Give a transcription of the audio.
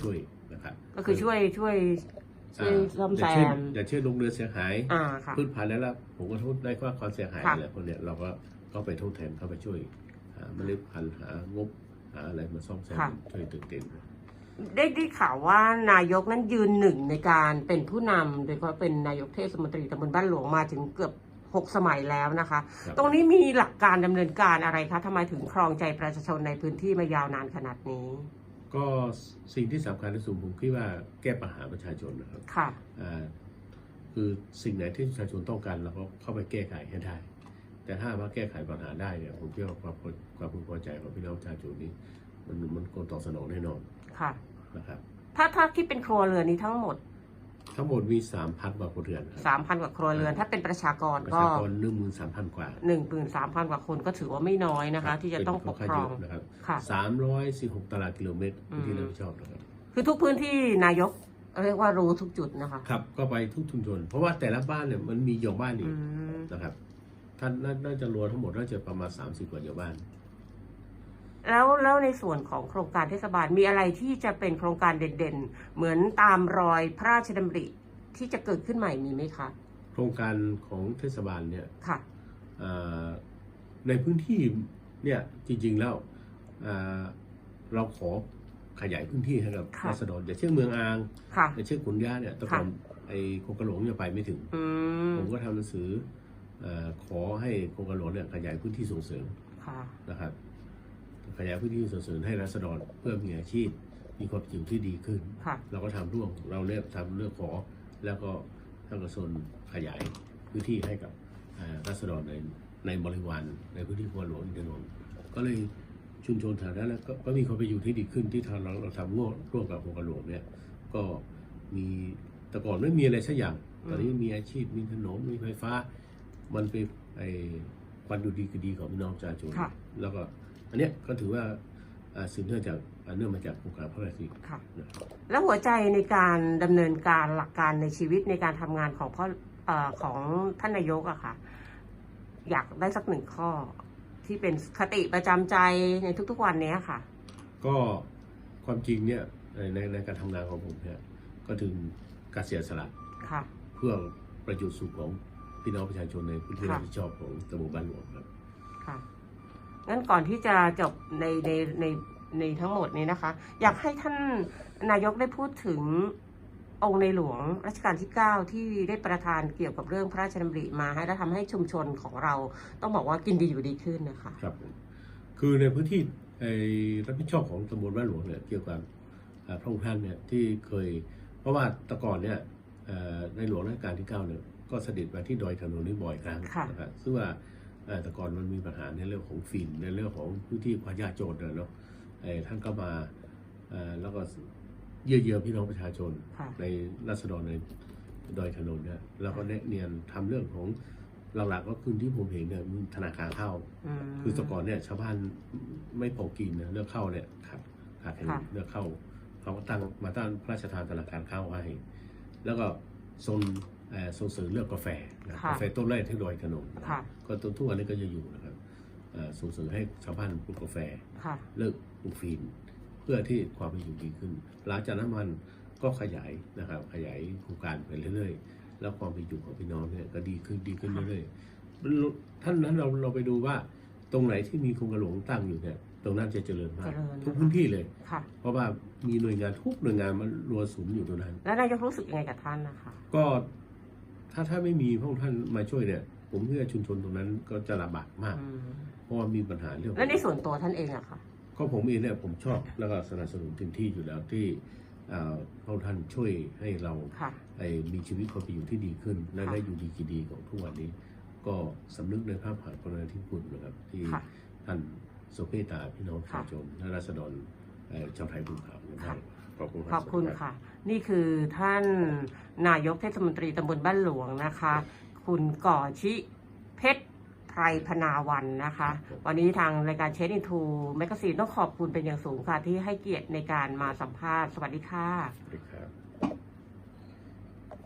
ช่วยนะครับก็คือช่วยช่วยช่วยซ่อมแซอย่างเช่นมอย่างเช่นโรงเรือนเสียหายอ่าค่ะพืชพันธุ์แล้วผมก็ทดได้ว่าความเสียหายค่ะอะไรพวกเนี้ยเราก็ก็ไปทดแทนเข้าไปช่วยหาเมล็ดพันธุ์หางบหาอะไรมาซ่อมแซมช่วยเติมเต็มได้ได้ข่าวว่านายกนั้นยืนหนึ่งในการเป็นผู้นำโดยเฉพาะเป็นนายกเทศมนตรีตำบลบ้านหลวงมาถึงเกือบหกสมัยแล้วนะคะครับตรงนี้มีหลักการดำเนินการอะไรคะทำไมถึงครองใจประชาชนในพื้นที่มายาวนานขนาดนี้ ก็สิ่งที่สำคัญที่สุดผมคิดว่าแก้ปัญหาประชาชนนะครับค่ะอ่าคือสิ่งไหนที่ประชาชนต้องการเราก็เข้าไปแก้ไขให้ได้ แต่ถ้าว่าแก้ไขปัญหาได้เนี่ยผมคิดว่าความพอความพึงพอใจของพี่น้องประชาชนนี้ มันมันควรตอบสนองแน่นอนค่ะนะครับถ้าถ้าคิดเป็นครัวเรือนนี้ทั้งหมด ทั้งหมดมีสามพันกว่าครัวเรือนครับ3,000กว่าครัวเรือน ถ้าเป็นประชากรประก็ชากรหนึ่งหมื่นสามพันกว่า13,000กว่าคนก็ถือว่าไม่น้อยนะคะ ที่จะต้องปกครอง เป็นนนะครับค่ะ สามร้อยสี่หกตารางกิโลเมตรอืม ที่รับผิดชอบนะครับ คือทุกพื้นที่นายกเรียกว่ารู้ทุกจุดนะคะ ครับก็ไปทุกชุมชน เพราะว่าแต่ละบ้านเนี่ยมันมีหย่อมบ้านอีอืกมนะครับท่านน่าน่าจะรวมทั้งหมดน่าจะประมาณ 30 กว่าหย่อมบ้าน แล้วแล้วในส่วนของโครงการเทศบาลมีอะไรที่จะเป็นโครงการเด่นๆ เหมือนตามรอยพระราชดำริที่จะเกิดขึ้นใหม่มีไหมคะ โครงการของเทศบาลเนี่ยค่ะเอ่อในพื้นที่เนี่ยจริงๆแล้วเอ่อเราขอขยายพื้นที่ให้กับค่ะราษฎรอย่างเช่นเมืองอางค่ะอย่างเช่นขุนย่าเนี่ยแตะกอนไอ้โครงกระหลวงเนี่ยไปไม่ถึงอืมผมก็ทำหนังสือเอ่อขอให้โครงการหลวงเนี่ยขยายพื้นที่ส่งเสริมค่ะนะครับ ขยายพื้นที่ส่งเสริมให้รัษฎรเพื่อมีอาชีพ มีความอยู่ที่ดีขึ้น ค่ะ เราก็ทำร่วมเราเนี่ยทำเรื่องขอ แล้วก็ทางกระทรวงขยายพื้นที่ให้กับเอ่อรัษฎรในในบริวารในพื้นที่โครงการหลวงอินทนนท์ก็เลยชุมชนแถวนั้นนะก็ก็มีความไปอยู่ที่ดีขึ้นที่ทางเราเราทำร่วมร่วมกับโครงการหลวงเนี่ยก็มีแต่ก่อนไม่มีอะไรสักอย่างตอนนี้มีอาชีพมีถนนมีไฟฟ้า มันเป็นไอ้วันดูดีคือดีของพี่น้องประชาชนค่ะ แล้วก็ อันเนี้ยก็ถือว่าอ่าสืบเนื่องจากอ่าเนื่องมาจากโครงการพระราชดำริค่ะนะครับแล้วหัวใจในการดำเนินการหลักการในชีวิตในการทำงานของพ่อเอ่อของท่านนายกอะค่ะ อยากได้สักหนึ่งข้อที่เป็นคติประจำใจในทุกๆวันเนี้ยค่ะ ก็ความจริงเนี่ยในในในการทำงานของผมเนี่ยก็ถึงการเสียสละค่ะเพื่อประโยชน์สุขของพี่น้องประชาชนในพื้นที่ค่ะรับผิดชอบของตำบลบ้านหลวงครับค่ะ งั้นก่อนที่จะจบในในในในทั้งหมดนี้นะคะ อยากให้ท่านนายกได้พูดถึงองค์ในหลวงรัชกาลที่ 9 ที่ได้ประทานเกี่ยวกับเรื่องพระราชดำริมาให้และทำให้ชุมชนของเราต้องบอกว่ากินดีอยู่ดีขึ้นนะคะครับผมคือในพื้นที่ไอ้รับผิดชอบของตำบลบ้านหลวงเนี่ยเกี่ยวกับอ่าพระองค์ท่านเนี่ยที่เคย เพราะว่าแต่ก่อนเนี่ยเอ่อในหลวงรัชกาลที่เก้าเนี่ยก็เสด็จมาที่ดอยถนนนี้บ่อยครั้งค่ะนะครับซึ่งว่าเอ่อ แต่ก่อนมันมีปัญหาในเรื่องของฝิ่นในเรื่องของพื้นที่ความยากจนนะเนาะไอ้ท่านก็มาเอ่อแล้วก็เยี่ยเยือพี่น้องประชาชนค่ะในรัศดรในดอยถนนเนี่ยแล้วก็แนะเนียนทำเรื่องของหลักๆก็คือที่ผมเห็นเนี่ยมีธนาคารเข้าอืมคือแต่ก่อนเนี่ยชาวบ้านไม่พอกินนะเลือกเข้าเนี่ยขาดขาดแคลนค่ะเลือกเข้าเขาก็ตั้งมาตั้งพระราชทานธนาคารข้าวให้แล้วก็ทรงเอ่อ ส่งเสริมเรื่องกาแฟนะค่ะกาแฟต้นแรกที่ดอยถนนค่ะก็ต้นทุกวันนี้ก็จะอยู่นะครับเอ่อส่งเสริมให้ชาวบ้านปลูกกาแฟค่ะเลิกปลูกฟีนเพื่อที่ความเป็นอยู่ดีขึ้น หลังจากนั้นมันก็ขยายนะครับขยายโครงการไปเรื่อยๆ แล้วความเป็นอยู่ของพี่น้องเนี่ยก็ดีขึ้นดีขึ้นเรื่อยๆท่านนั้นเราเราไปดูว่าตรงไหนที่มีโครงการหลวงตั้งอยู่เนี่ยตรงนั้นจะเจริญมากเจริญทุกพื้นที่เลยค่ะเพราะว่ามีหน่วยงานทุกหน่วยงานมันรวมศูนย์อยู่ตรงนั้น แล้วนายกรู้สึกยังไงกับท่านนะคะ ก็ ถ้าถ้าไม่มีพระองค์ท่านมาช่วยเนี่ย ผมเชื่อชุมชนตรงนั้นก็จะลำบากมาก อืมเพราะว่ามีปัญหาเรื่อง แล้วในส่วนตัวท่านเองอะค่ะ ก็ผมเองเนี่ยผมชอบแล้วก็สนับสนุนเต็มที่อยู่แล้วที่เอ่อพระองค์ท่านช่วยให้เราค่ะ ไอ้มีชีวิตความเป็นอยู่ที่ดีขึ้นและค่ะ ได้อยู่ดีกินดีของทุกวันนี้ ก็สำนึกในภาพผ่านกรณีที่คุณนะครับ ที่ค่ะ ท่านสเปตาพี่น้องประชาชนและราษฎรเอ่อชาวไทยภูเขานะครับขอบคุณรับขอบคุณสวัสดีรับค่ะ นี่คือท่านนายกเทศมนตรีตำบลบ้านหลวงนะคะ คุณก่อชิเพชรไพรพนาวันนะคะ วันนี้ทางรายการเชนอินทูแมกกาซีนต้องขอบคุณเป็นอย่างสูงค่ะ ที่ให้เกียรติในการมาสัมภาษณ์ สวัสดีค่ะ